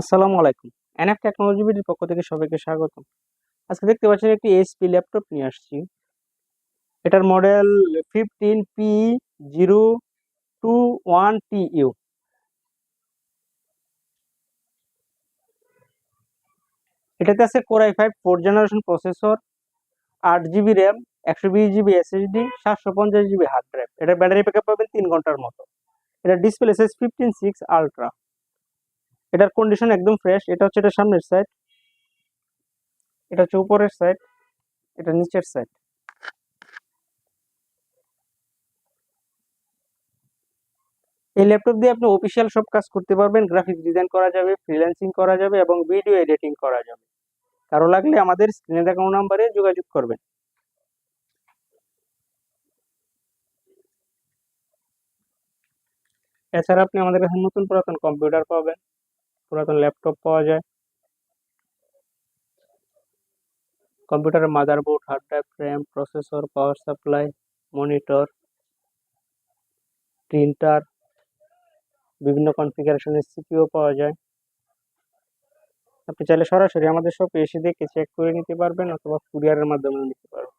আসসালামু আলাইকুম। NF technology বিডির পক্ষ থেকে সবাইকে স্বাগতম। আজকে দেখতে পাচ্ছেন একটি এইচপি ল্যাপটপ নিয়ে আসছি। এটার model fifteen P zero two one T U এটাতে আছে core i five four generation processor আট জিবি র্যাম একশো বিশ জিবি এসএসডি সাতশো পঞ্চাশ জিবি হার্ড ড্রাইভ এটার ব্যাটারি ব্যাকআপ পাবেন তিন ঘণ্টার মতো। এটা display SS fifteen six ultra এটার কন্ডিশন একদম ফ্রেশ এটা হচ্ছে এটা সামনের সাইড এটা হচ্ছে উপরের সাইড এটা নিচের সাইড এই ল্যাপটপ দিয়ে আপনি অফিসিয়াল সব কাজ করতে পারবেন গ্রাফিক্স ডিজাইন করা যাবে ফ্রিল্যান্সিং করা যাবে এবং ভিডিও এডিটিং করা যাবে। কারও লাগলে আমাদের স্ক্রিনে দেখানো নাম্বারে যোগাযোগ করবেন। এছাড়া আপনি আমাদের কাছে নতুন পুরাতন কম্পিউটার পাবেন। পুরাতন ল্যাপটপ পাওয়া যায়। কম্পিউটারের motherboard hard drive RAM processor power supply monitor printer বিভিন্ন কনফিগারেশনের সিপিও পাওয়া যায়। আপনি চাইলে সরাসরি আমাদের শপে এসে দেখে চেক করে নিতে পারবেন অথবা কুরিয়ারের মাধ্যমেও নিতে পারবেন।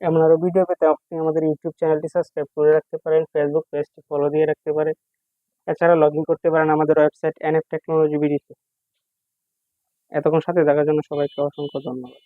এমন আরও ভিডিও পেতে আপনি আমাদের ইউটিউব চ্যানেলটি সাবস্ক্রাইব করে রাখতে পারেন ফেসবুক পেজটি ফলো দিয়ে রাখতে পারেন। এছাড়া লগ ইন করতে পারেন আমাদের ওয়েবসাইট এন এফ টেকনোলজি বিডিতে এতক্ষণ সাথে দেখার জন্য সবাইকে অসংখ্য ধন্যবাদ।